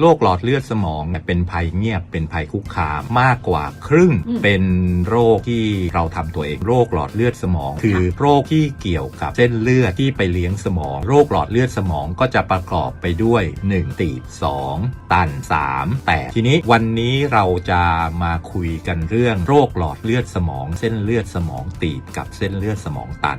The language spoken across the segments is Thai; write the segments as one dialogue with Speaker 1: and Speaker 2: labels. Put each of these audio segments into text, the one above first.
Speaker 1: โรคหลอดเลือดสมองเนี่ยเป็นภัยเงียบเป็นภัยคุกคามมากกว่าครึ่ง
Speaker 2: อืม
Speaker 1: เป็นโรคที่เราทำตัวเองโรคหลอดเลือดสมอง คือโรคที่เกี่ยวกับเส้นเลือดที่ไปเลี้ยงสมอง โรคหลอดเลือดสมองก็จะประกอบไปด้วย 1 ตีบ2 ตัน 3 แต่ทีนี้วันนี้เราจะมาคุยกันเรื่องโรคหลอดเลือดสมอง เส้นเลือดสมองตีบกับเส้นเลือดสมองตัน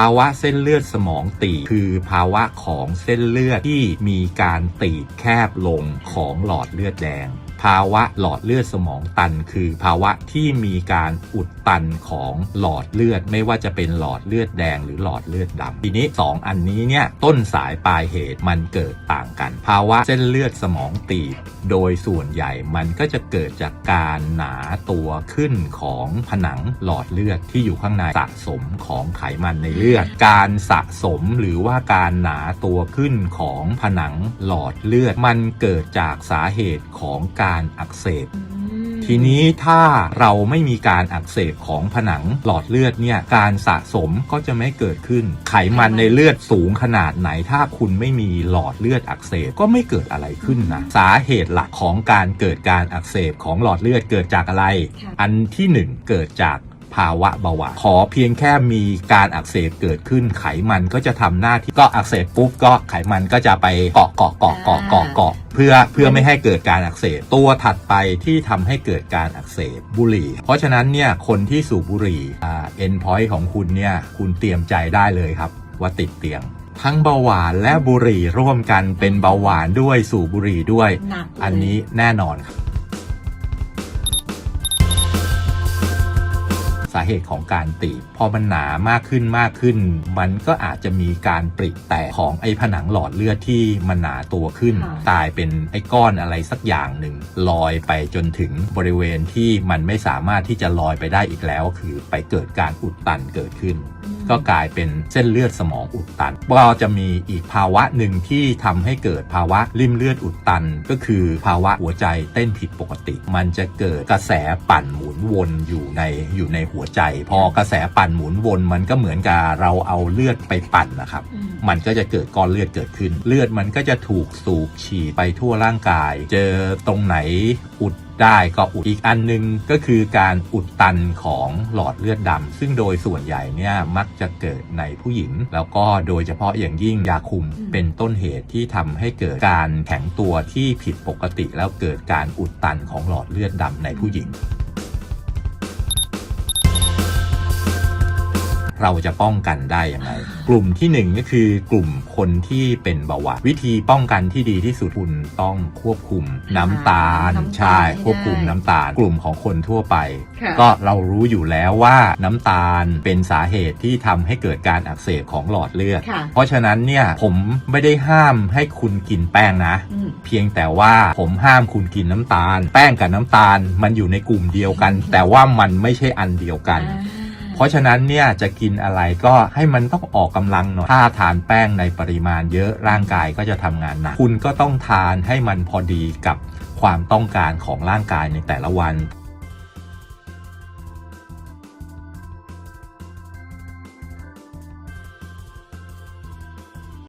Speaker 1: ภาวะเส้นเลือดสมองตีบคือภาวะของเส้นเลือดที่มีการตีบแคบลงของหลอดเลือดแดงาวะหลอดเลือดสมองตัน คือภาวะที่มีการอุดตันของหลอดเลือด ไม่ว่าจะเป็นหลอดเลือดแดงหรือหลอดเลือดดำทีนี้ 2 อันนี้เนี่ยต้นสายปลายเหตุมันเกิดต่างกัน ภาวะเส้นเลือดสมองตีบ โดยส่วนใหญ่มันก็จะเกิดจากการหนาตัวขึ้นของผนังหลอดเลือดที่อยู่ข้างในสะสมของไขมันในเลือด การสะสมหรือว่าการหนาตัวขึ้นของผนังหลอดเลือด มันเกิดจากสาเหตุของการอักเสบ
Speaker 2: อืม
Speaker 1: ทีนี้ถ้าเราไม่มีการอักเสบของผนังหลอดเลือดเนี่ยการสะสมก็จะไม่เกิดขึ้น ไขมันในเลือดสูงขนาดไหน ถ้าคุณไม่มีหลอดเลือดอักเสบก็ไม่เกิดอะไรขึ้นนะสาเหตุหลักของการเกิดการอักเสบของหลอดเลือดเกิดจากอะไร
Speaker 2: ค่ะ
Speaker 1: อันที่หนึ่งเกิดจาก ภาวะเบาหวานขอเพียงแค่มีการอักเสบเกิดขึ้นไขมันก็จะทำหน้าที่ก็อักเสบปุ๊บก็ไขมันก็จะไปเกาะเกาะเกาะเกาะเกาะเกาะเพื่อเพื่อไม่ให้เกิดการอักเสบตัวถัดไปที่ทำให้เกิดการอักเสบบุหรี่ เพราะฉะนั้นเนี่ยคนที่สูบบุหรี่อ่าเอ็นพอยต์ของคุณเนี่ยคุณเตรียมใจได้เลยครับ ว่าติดเตียงทั้งเบาหวานและบุหรี่ร่วมกันเป็นเบาหวานด้วยสูบบุหรี่ด้วย
Speaker 2: หนักเลย
Speaker 1: อันนี้แน่นอนครับาเหตุของการตีบพอมันหนามากขึ้นมากขึ้น มันก็อาจจะมีการปริแตกของไอ้ผนังหลอดเลือดที่มันหนาตัวขึ้น
Speaker 2: ค่ะ
Speaker 1: กลายเป็นไอ้ก้อนอะไรสักอย่างหนึ่งลอยไปจนถึงบริเวณที่มันไม่สามารถที่จะลอยไปได้อีกแล้ว คือไปเกิดการอุดตันเกิดขึ้น
Speaker 2: อืม
Speaker 1: ก็กลายเป็นเส้นเลือดสมองอุดตันก็จะมีอีกภาวะหนึ่งที่ทำให้เกิดภาวะริ่มเลือดอุดตัน ก็คือภาวะหัวใจเต้นผิดปกติ มันจะเกิดกระแสปั่นหมุนวนอยู่ในอยู่ในหัวใจ พอกระแสปั่นหมุนวนมันก็เหมือนกับเราเอาเลือดไปปั่นนะครับ
Speaker 2: อืม
Speaker 1: มันก็จะเกิดก้อนเลือดเกิดขึ้น เลือดมันก็จะถูกสูบฉีดไปทั่วร่างกาย เจอตรงไหนอุด ได้ก็อุดอีกอันหนึงก็คือการอุดตันของหลอดเลือดดำซึ่งโดยส่วนใหญ่เนี่ยมักจะเกิดในผู้หญิง แล้วก็โดยเฉพาะอย่างยิ่งยาคุม
Speaker 2: ม
Speaker 1: เป็นต้นเหตุที่ทำให้เกิดการแข็งตัวที่ผิดปกติแล้วเกิดการอุดตันของหลอดเลือดดำในผู้หญิง เราจะป้องกันได้ยังไงกลุ่มที่หนึ่งก็คือกลุ่มคนที่เป็นเบาหวานวิธีป้องกันที่ดีที่สุดคุณต้องควบคุมน้ำตาล
Speaker 2: น้ำตาล
Speaker 1: ใช่
Speaker 2: ให้ได้
Speaker 1: ควบคุมน้ำตาล กลุ่มของคนทั่วไป
Speaker 2: ค่ะ
Speaker 1: ก็เรารู้อยู่แล้วว่าน้ำตาลเป็นสาเหตุที่ทำให้เกิดการอักเสบของหลอดเลือด
Speaker 2: ค่ะ
Speaker 1: เพราะฉะนั้นเนี่ยผมไม่ได้ห้ามให้คุณกินแป้งนะ
Speaker 2: อืม
Speaker 1: เพียงแต่ว่าผมห้ามคุณกินน้ำตาล แป้งกับน้ำตาลมันอยู่ในกลุ่มเดียวกัน แต่ว่ามันไม่ใช่อันเดียวกัน
Speaker 2: อ่า
Speaker 1: เพราะฉะนั้นเนี่ยจะกินอะไรก็ให้มันต้องออกกำลังหน่อยถ้าทานแป้งในปริมาณเยอะร่างกายก็จะทำงานหนักคุณก็ต้องทานให้มันพอดีกับความต้องการของร่างกายในแต่ละวัน